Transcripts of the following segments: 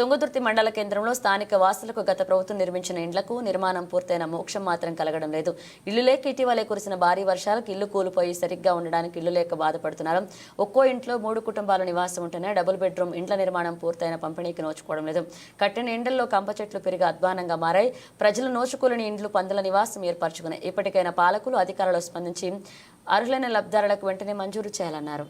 తుంగదుర్తి మండల కేంద్రంలో స్థానిక వాసులకు గత ప్రభుత్వం నిర్మించిన ఇండ్లకు నిర్మాణం పూర్తయిన మోక్షం మాత్రం కలగడం లేదు. ఇల్లు లేక ఇటీవలే కురిసిన భారీ వర్షాలకు ఇల్లు కూలిపోయి సరిగ్గా ఉండడానికి ఇల్లు లేక బాధపడుతున్నారు. ఒక్కో ఇంట్లో మూడు కుటుంబాల నివాసం ఉంటేనే డబుల్ బెడ్రూమ్ ఇండ్ల నిర్మాణం పూర్తయిన పంపిణీకి నోచుకోవడం లేదు. కట్టిన ఇండ్లలో కంప చెట్లు పెరిగి అధ్వానంగా మారాయి. ప్రజలు నోచుకోలేని ఇండ్లు పందుల నివాసం ఏర్పరచుకున్నాయి. ఇప్పటికైనా పాలకులు అధికారులు స్పందించి అర్హులైన లబ్ధారులకు వెంటనే మంజూరు చేయాలన్నారు.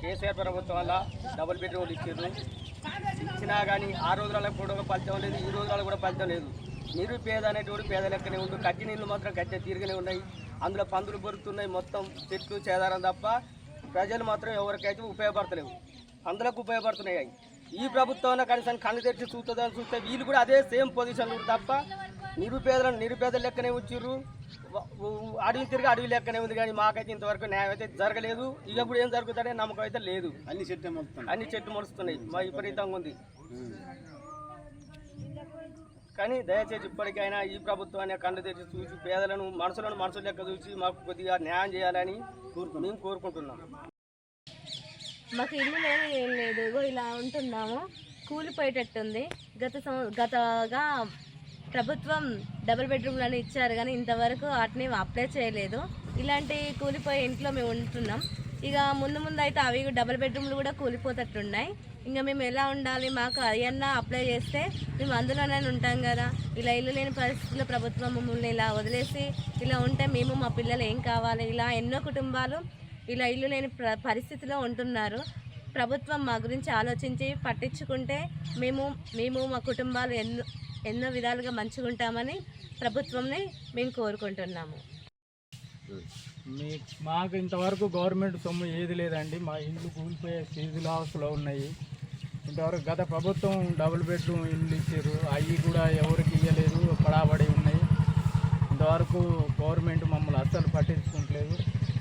కేసీఆర్ ప్రభుత్వం వల్ల డబుల్ బెడ్రూమ్లు ఇచ్చారు. ఇచ్చినా కానీ ఆ రోజులలో కూడా ఫలితం లేదు ఈ రోజులలో కూడా ఫలితం లేదు. నిరుపేద అనేటువంటి పేద లెక్కనే ఉండు. కట్టి నీళ్ళు మాత్రం కట్టే తీరుగానే ఉన్నాయి. అందులో పందులు బొరుకుతున్నాయి మొత్తం చెట్లు చేదారం తప్ప ప్రజలు మాత్రం ఎవరికైతే ఉపయోగపడతలేవు. అందులోకి ఉపయోగపడుతున్నాయి అవి. ఈ ప్రభుత్వం కనీసం కళ్ళు తెచ్చి చూస్తుందని చూస్తే వీళ్ళు కూడా అదే సేమ్ పొజిషన్ తప్ప నిరుపేదలను నిరుపేద లెక్కనే ఉంచారు అడవి తిరిగి అడవి లెక్కనే ఉంది కానీ మాకైతే ఇంతవరకు న్యాయం అయితే జరగలేదు. ఇక కూడా ఏం జరుగుతుందనే నమ్మకం అయితే లేదు. అన్ని చెట్టు మొలుతున్నాయి అన్ని చెట్లు మొలుస్తున్నాయి. మా విపరీతంగా ఉంది. కానీ దయచేసి ఇప్పటికైనా ఈ ప్రభుత్వాన్ని కళ్ళు తెచ్చి చూసి పేదలను మనసులను మనసు లెక్క చూసి మాకు కొద్దిగా న్యాయం చేయాలని మేము కోరుకుంటున్నాం. మాకు ఇల్లు లేదు ఏం లేదు. ఇలా ఉంటున్నాము. కూలిపోయేటట్టుంది. గత గతగా ప్రభుత్వం డబుల్ బెడ్రూమ్లను ఇచ్చారు కానీ ఇంతవరకు వాటిని అప్లై చేయలేదు. ఇలాంటి కూలిపోయే ఇంట్లో మేము ఉంటున్నాం. ఇక ముందు ముందు అయితే అవి డబుల్ బెడ్రూమ్లు కూడా కూలిపోతట్టున్నాయి. ఇంకా మేము ఎలా ఉండాలి? మాకు అయ్యన్నా అప్లై చేస్తే మేము అందులోనే ఉంటాం కదా. ఇలా ఇల్లు లేని పరిస్థితుల్లో ప్రభుత్వం మమ్మల్ని ఇలా వదిలేసి ఇలా ఉంటే మేము మా పిల్లలు ఏం కావాలి? ఇలా ఎన్నో కుటుంబాలు ఇలా ఇల్లు లేని పరిస్థితిలో ఉంటున్నారు. ప్రభుత్వం మా గురించి ఆలోచించి పట్టించుకుంటే మేము మేము మా కుటుంబాలు ఎన్నో ఎన్నో విధాలుగా మంచిగా ఉంటామని ప్రభుత్వంని మేము కోరుకుంటున్నాము. మీ మాకు ఇంతవరకు గవర్నమెంట్ సొమ్ము ఏది లేదండి. మా ఇల్లు కూలిపోయే సీజుల హౌస్లో ఉన్నాయి. ఇంతవరకు గత ప్రభుత్వం డబుల్ బెడ్రూమ్ ఇల్లు ఇచ్చారు. అవి కూడా ఎవరికి ఇవ్వలేదు పడాబడి ఉన్నాయి. ఇంతవరకు గవర్నమెంట్ మమ్మల్ని అస్సలు పట్టించుకుంటలేదు.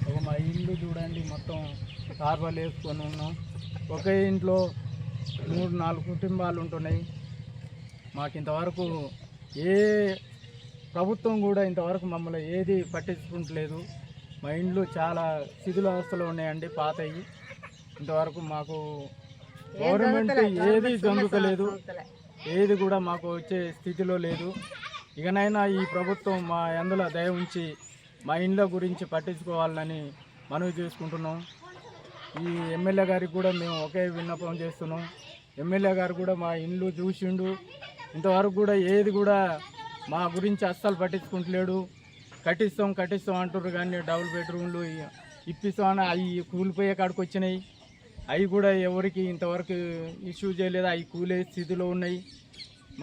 ఒక మా ఇల్లు చూడండి మొత్తం కార్బల్ వేసుకొని ఉన్నాం. ఒకే ఇంట్లో మూడు నాలుగు కుటుంబాలు ఉంటున్నాయి. మాకు ఇంతవరకు ఏ ప్రభుత్వం కూడా ఇంతవరకు మమ్మల్ని ఏది పట్టించుకుంటలేదు. మా ఇండ్లు చాలా శిథిలావస్థలో ఉన్నాయండి పాతవి ఇంతవరకు మాకు గవర్నమెంట్ ఏది జందుకలేదు ఏది కూడా మాకు వచ్చే స్థితిలో లేదు. ఇకనైనా ఈ ప్రభుత్వం మా అందులో దయ ఉంచి మా ఇండ్ల గురించి పట్టించుకోవాలని మనవి చేసుకుంటున్నాం. ఈ ఎమ్మెల్యే గారికి కూడా మేము ఒకే విన్నపం చేస్తున్నాం. ఎమ్మెల్యే గారు కూడా మా ఇండ్లు చూసిండు. ఇంతవరకు కూడా ఏది కూడా మా గురించి అస్సలు పట్టించుకుంటలేడు. కట్టిస్తాం కట్టిస్తాం అంటున్నారు కానీ డబుల్ బెడ్రూమ్లు ఇప్పిస్తామని అవి కూలిపోయే కాడికి వచ్చినాయి. అవి కూడా ఎవరికి ఇంతవరకు ఇష్యూ చేయలేదు. అవి కూలే స్థితిలో ఉన్నాయి.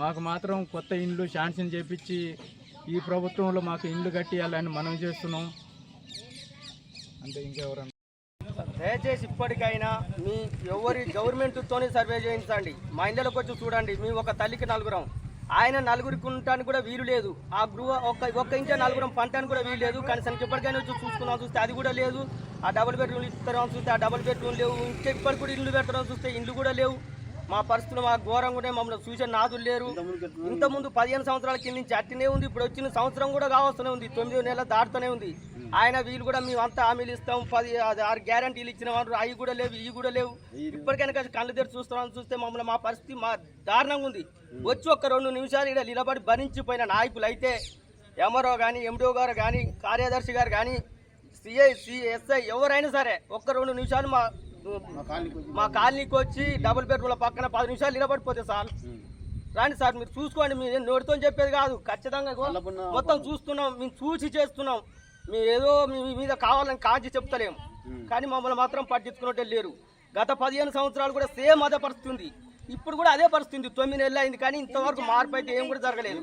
మాకు మాత్రం కొత్త ఇండ్లు శాంక్షన్ చేపించి ఈ ప్రభుత్వంలో మాకు ఇండ్లు కట్టియాలని మనం చేస్తున్నాం. అంటే ఇంకెవరన్నా దయచేసి ఇప్పటికైనా మీ ఎవరి గవర్నమెంట్తోనే సర్వే చేయించండి. మా ఇళ్ళకి వచ్చి చూడండి. మీ ఒక తల్లికి నలుగురం. ఆయన నలుగురికి ఉండటానికి కూడా వీలు లేదు. ఆ గృహ ఒక్క ఒక్క ఇంచే నలుగురం పంటానికి కూడా వీలు లేదు. కానీ సరికి ఇప్పటికైనా వచ్చి చూసుకున్నాం చూస్తే అది కూడా లేదు. ఆ డబుల్ బెడ్రూమ్లు ఇస్తారని చూస్తే ఆ డబుల్ బెడ్రూమ్ లేవు. ఇంకా ఇప్పటికి కూడా ఇల్లు పెట్టడం చూస్తే ఇల్లు కూడా లేవు. మా పరిస్థితులు మా ఘోరంగా ఉన్నాయి. మమ్మల్ని చూసే నాదులు లేరు. ఇంత ముందు పదిహేను సంవత్సరాల కింద నుంచి అట్టినే ఉంది. ఇప్పుడు వచ్చిన సంవత్సరం కూడా కావస్తూనే ఉంది. తొమ్మిది నెలలు దాటుతూనే ఉంది. ఆయన వీళ్ళు కూడా మేము అంతా హామీలు ఇస్తాం. పది ఆరు గ్యారంటీలు ఇచ్చిన వారు అవి కూడా లేవు ఇవి కూడా లేవు. ఇప్పటికైనా కళ్ళు తెరిచి చూస్తున్నాం. చూస్తే మమ్మల్ని మా పరిస్థితి మా దారుణంగా ఉంది. వచ్చి ఒక రెండు నిమిషాలు ఇక్కడ నిలబడి భరించిపోయిన నాయకులు అయితే ఎంఆర్ఓ కానీ ఎండిఓ గారు కానీ కార్యదర్శి గారు కానీ సిఐ సిఎస్ఐ ఎవరైనా సరే ఒక్క రెండు నిమిషాలు మా మా కాలనీకి వచ్చి డబుల్ బెడ్రూమ్ల పక్కన పది నిమిషాలు నిలబడిపోతే సార్ రండి సార్ మీరు చూసుకోండి మీరు నోటితో చెప్పేది కాదు. ఖచ్చితంగా మొత్తం చూస్తున్నాం మేము చూసి చేస్తున్నాం. మేము ఏదో మీ మీద కావాలని కాంచి చెప్తలేము కానీ మమ్మల్ని మాత్రం పట్టించుకున్నట్టే లేరు. గత పదిహేను సంవత్సరాలు కూడా సేమ్ అదే పరిస్థితి ఇప్పుడు కూడా అదే పరిస్థితి తొమ్మిది నెలలు అయింది కానీ ఇంతవరకు మార్పు అయితే ఏం కూడా జరగలేదు.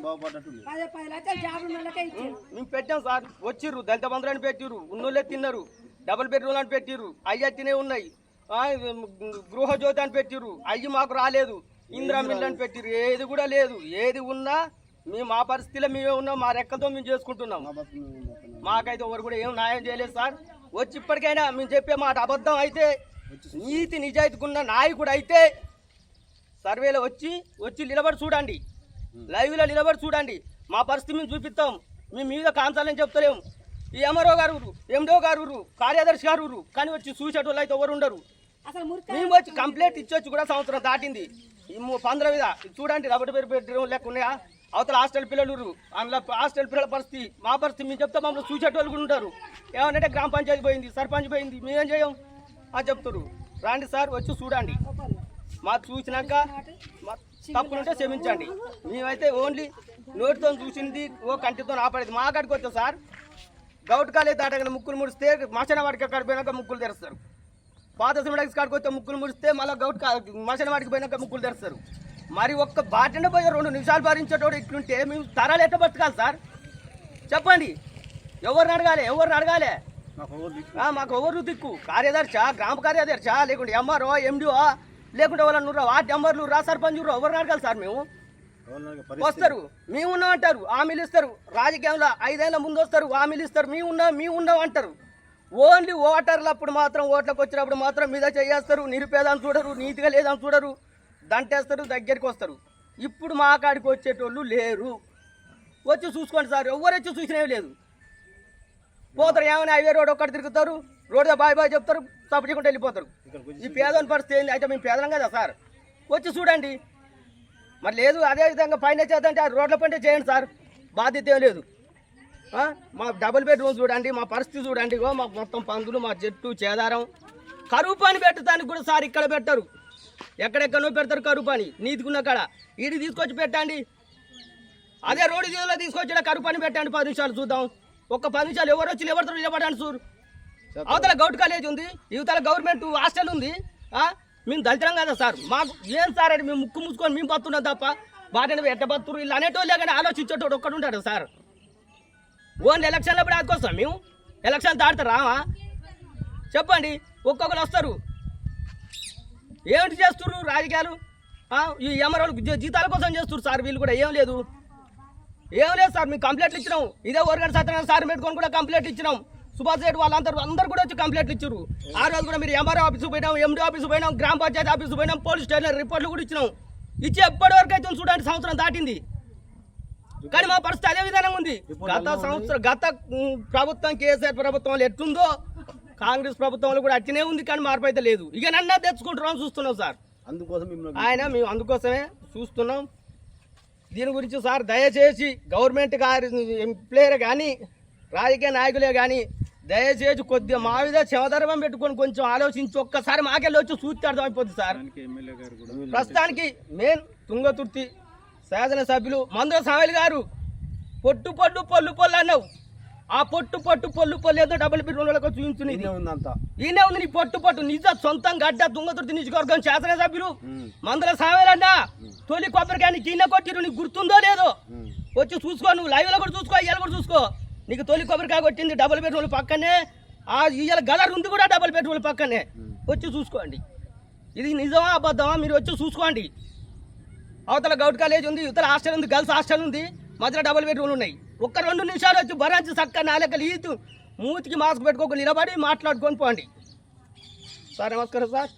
మేము పెట్టాం సార్. వచ్చిర్రు. దళిత బంధువులు అని పెట్టిర్రు. ఉన్నోళ్ళే తిన్నారు. డబుల్ బెడ్రూమ్ అని పెట్టిర్రు. అయ్యి తినే ఉన్నాయి. గృహజ్యోతి అని పెట్టిర్రు. అయ్యి మాకు రాలేదు. ఇందిరా మిల్ అని పెట్టిర్రు. ఏది కూడా లేదు. ఏది ఉన్నా మేము మా పరిస్థితిలో మేమే ఉన్నాం మా రెక్కలతో మేము చేసుకుంటున్నాం. మాకైతే ఎవరు కూడా ఏం న్యాయం చేయలేదు సార్. వచ్చి ఇప్పటికైనా మేము చెప్పే మాట అబద్ధం అయితే నీతి నిజాయితీకున్న నాయకుడు అయితే సర్వేలో వచ్చి వచ్చి నిలబడి చూడండి. లైవ్లో నిలబడి చూడండి. మా పరిస్థితి మేము చూపిస్తాం. మేము మీద కాంచాలని చెప్తలేము ఈ ఎంఆర్ఓ గారు ఊరు ఎండో గారు ఊరు కార్యదర్శి గారు ఊరు కానీ వచ్చి చూసేటోళ్ళు అయితే ఎవరు ఉండరు. మేము వచ్చి కంప్లైంట్ ఇచ్చొచ్చి కూడా సంవత్సరం దాటింది. ము- పంద్ర మీద చూడండి రబ్బర్ పేరు బెడ్రూమ్ లెక్క ఉన్నాయా? అవతల హాస్టల్ పిల్లలు. అందులో హాస్టల్ పిల్లల పరిస్థితి మా పరిస్థితి మేము చెప్తే మమ్మల్ని చూసేటోళ్ళు కూడా ఉంటారు ఏమనంటే గ్రామ పంచాయతీ పోయింది సర్పంచ్ పోయింది మేమేం చేయం? అని చెప్తారు రాండి సార్ వచ్చి చూడండి. మాకు చూసినాక మా తప్పులుంటే క్షమించండి. మేమైతే ఓన్లీ నోటితో చూసింది ఓ కంటితో ఆపడేది. మా కాడికి వస్తే సార్? గౌట్ కాలే దాటగానే ముక్కులు ముడిస్తే మసన వాడికి అక్కడ పోయినాక ముక్కులు తెరుస్తారు. పాత సిమెంట్స్ కాడికి వస్తే ముక్కులు ముడిస్తే మళ్ళీ గౌట్ కా- మసన వాడికి పోయినాక ముక్కులు తెరుస్తారు. మరి ఒక్క బాటిన పోయి రెండు నిమిషాలు భరించేటోడు ఇట్లుంటే మేము తరాలు ఎట్ట బతకాలి సార్? చెప్పండి. ఎవరిని అడగాలి? ఎవరిని అడగాలి? మాకు ఎవరు దిక్కు? కార్యదర్శా గ్రామ కార్యదర్శా లేకుంటే ఎంఆర్ఓ ఎండిఓ లేకుంటే వాళ్ళ నువ్వు వార్డు ఎంఆర్లు రా సర్పంచ్ ఎవరిని అడగాలి సార్ మేము? వస్తారు. మేము ఉన్నాం అంటారు. హామీలు ఇస్తారు. రాజకీయంలో ఐదేళ్ళ ముందు వస్తారు. హామీలు ఇస్తారు. మేము ఉన్నాం మేము ఉన్నాం అంటారు. ఓన్లీ ఓటర్లు అప్పుడు మాత్రం ఓట్లకు వచ్చినప్పుడు మాత్రం మీద చేయేస్తారు. నిరుపేదని చూడరు నీతిగా లేదని చూడరు. దంటేస్తారు దగ్గరికి వస్తారు. ఇప్పుడు మా కాడికి వచ్చేటోళ్ళు లేరు. వచ్చి చూసుకోండి సార్. ఎవరు వచ్చి చూసినవి లేదు. పోతారు ఏమైనా హైవే రోడ్ ఒక్కటి తిరుగుతారు. రోడ్లో బాయ్ బాయ్ చెప్తారు. తప్పకుండా వెళ్ళిపోతారు. ఈ పేదోని పరిస్థితి ఏంది? అయితే మేము పేదలం కదా సార్. వచ్చి చూడండి. మరి లేదు అదే విధంగా పైన చేద్దంటే ఆ రోడ్ల పంటే చేయండి సార్. బాధ్యత ఏం లేదు? మా డబుల్ బెడ్రూమ్ చూడండి మా పరిస్థితి చూడండి మాకు మొత్తం పందులు మా చెట్టు చేదారం. కరువు పని పెట్టడానికి కూడా సార్ ఇక్కడ పెట్టరు. ఎక్కడెక్కడో పెడతారు కరువు పని నీతికున్న కాడ. ఈడి తీసుకొచ్చి పెట్టండి. అదే రోడ్డు దీనిలో తీసుకొచ్చి ఈడ కరువు పని పెట్టండి పది నిమిషాలు చూద్దాం. ఒక్క పది నిమిషాలు ఎవరు వచ్చి ఎవరితో నిలబడండి చూరు అవతల గౌట్ కాలేజ్ ఉంది యువతల గవర్నమెంట్ హాస్టల్ ఉంది? మేము దళితం కదా సార్? మాకు ఏం సార్ అని మేము ముక్కు మూసుకొని మేము బతున్నాం తప్ప. వాటిని ఎట్ట బతురు ఇలా అనేటోళ్ళే కానీ ఆలోచించేటోడు ఒక్కడు ఉంటాడు సార్. ఓన్లీ ఎలక్షన్లో ఎలక్షన్లప్పుడు ఆదుకొస్తాం మేము. ఎలక్షన్ దాడతారా చెప్పండి ఒక్కొక్కరు వస్తారు. ఏమిటి చేస్తున్నారు రాజకీయాలు? ఈ ఎమరోళ్ళు జీతాల కోసం చేస్తున్నారు సార్ వీళ్ళు కూడా. ఏం లేదు. ఏం లేదు సార్ మేము కంప్లైంట్లు ఇచ్చినాం. ఇదే ఓరగడ సత్యనారాయణ సార్ పెట్టుకొని కూడా కంప్లైంట్ ఇచ్చినాం. సుభాష్ రెడ్డి వాళ్ళందరూ అందరు కూడా వచ్చి కంప్లైంట్లు ఇచ్చారు. ఆ రోజు కూడా మీరు ఎంఆర్ఓ ఆఫీసు పోయినాం ఎండి ఆఫీసు పోయినాం గ్రామ పంచాయతీ ఆఫీసు పోయినాం పోలీస్ స్టేషన్ రిపోర్ట్లు కూడా ఇచ్చినాం. ఇచ్చి ఎప్పటి వరకు అయితే చూడండి సంవత్సరం దాటింది. కానీ మా పరిస్థితి అదే విధానంగా ఉంది. గత సంవత్సరం గత ప్రభుత్వం కేసీఆర్ ప్రభుత్వంలో ఎట్లుందో కాంగ్రెస్ ప్రభుత్వంలో కూడా అట్లనే ఉంది కానీ మార్పు అయితే లేదు. ఇక నన్నా తెచ్చుకుంటున్నాం చూస్తున్నాం సార్. అందుకోసం ఆయన మేము అందుకోసమే చూస్తున్నాం. దీని గురించి సార్ దయచేసి గవర్నమెంట్ గారి ఎంప్లాయర్ కానీ రాజకీయ నాయకులే కానీ దయచేసి కొద్దిగా మా మీద శవధర్మం పెట్టుకొని కొంచెం ఆలోచించి ఒక్కసారి మాకెళ్ళి వచ్చి చూస్తే అర్థమైపోతుంది సార్. ప్రస్తుతానికి మెయిన్ తుంగతుర్తి శాసనసభ్యులు మందుల సామేలు గారు పొట్టు పొట్టు పొల్లు పొల్లు అన్నావు. ఆ పొట్టు పొట్టు పొల్లు పొల్లు ఏదో డబుల్ బెడ్రూమ్లకు చూపించు నీది ఉందంతా ఈయనే ఉంది నీ పొట్టు పొట్టు. నిజ సొంతం గడ్డ తుంగతుర్తి నియోజకవర్గం శాసనసభ్యులు మందుల సామేలన్నా తొలి కొబ్బరికాయ కింద కొట్టిరు. నీకు గుర్తుందో లేదో? వచ్చి చూసుకో నువ్వు. లైవ్లో కూడా చూసుకో ఇయ్యాల కూడా చూసుకో. నీకు తొలి కొబ్బరికాయ కొట్టింది డబుల్ బెడ్రూమ్ పక్కనే. ఆ ఇయ్యాల గదర్ ఉంది కూడా డబుల్ బెడ్రూమ్ పక్కనే. వచ్చి చూసుకోండి. ఇది నిజమా అబద్ధమా మీరు వచ్చి చూసుకోండి. అవతల గౌట్ కాలేజ్ ఉంది ఇవతల హాస్టల్ ఉంది గర్ల్స్ హాస్టల్ ఉంది మధ్యలో డబుల్ బెడ్రూమ్లు ఉన్నాయి. ఒక్క రెండు నిమిషాలు వచ్చి భరించి చక్క నాలుకలు ఈతు మూతికి మాస్క్ పెట్టుకోకుండా నిలబడి మాట్లాడుకొని పోండి. సార్ నమస్కారం సార్.